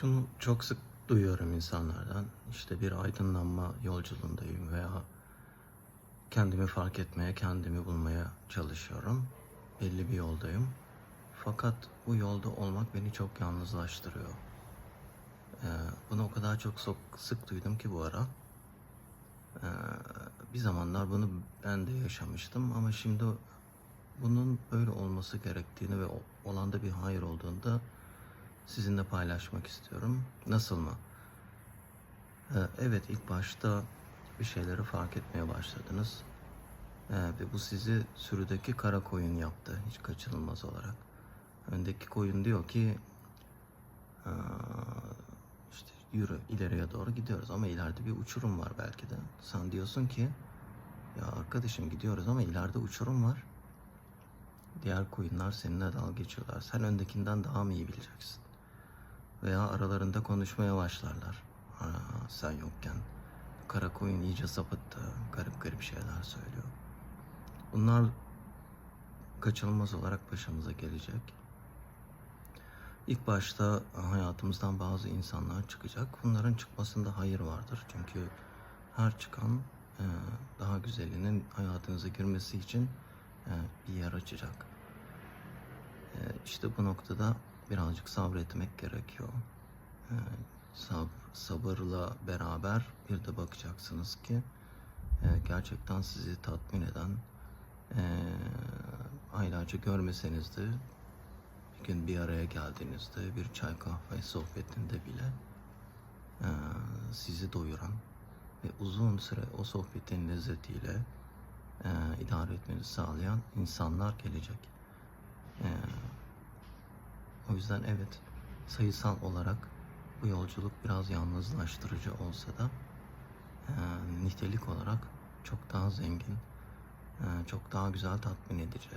Şunu çok sık duyuyorum insanlardan. İşte bir aydınlanma yolculuğundayım veya kendimi fark etmeye, kendimi bulmaya çalışıyorum. Belli bir yoldayım. Fakat bu yolda olmak beni çok yalnızlaştırıyor. Ee, bunu o kadar çok sok- sık duydum ki bu ara. Ee, bir zamanlar bunu ben de yaşamıştım ama şimdi bunun böyle olması gerektiğini ve olan da bir hayır olduğunda sizinle paylaşmak istiyorum. Nasıl mı? Ee, evet ilk başta bir şeyleri fark etmeye başladınız. Ee, ve bu sizi sürüdeki kara koyun yaptı hiç kaçınılmaz olarak. Öndeki koyun diyor ki "Aa, işte yürü ileriye doğru gidiyoruz ama ileride bir uçurum var belki de. Sen diyorsun ki ya arkadaşım gidiyoruz ama ileride uçurum var. Diğer koyunlar seninle dalga geçiyorlar. Sen öndekinden daha mı iyi bileceksin? Veya aralarında konuşmaya başlarlar. Aa, sen yokken. Kara koyun iyice sapıttı. Garip garip şeyler söylüyor. Bunlar kaçınılmaz olarak başımıza gelecek. İlk başta hayatımızdan bazı insanlar çıkacak. Bunların çıkmasında hayır vardır. Çünkü her çıkan e, daha güzelinin hayatınıza girmesi için e, bir yer açacak. E, İşte bu noktada birazcık sabretmek gerekiyor. Sab- sabırla beraber bir de bakacaksınız ki e, gerçekten sizi tatmin eden e, aylarca görmeseniz de bir gün bir araya geldiğinizde bir çay kahve sohbetinde bile e, sizi doyuran ve uzun süre o sohbetin lezzetiyle e, idare etmenizi sağlayan insanlar gelecek. E, o yüzden evet sayısal olarak bu yolculuk biraz yalnızlaştırıcı olsa da e, nitelik olarak çok daha zengin, e, çok daha güzel tatmin edici.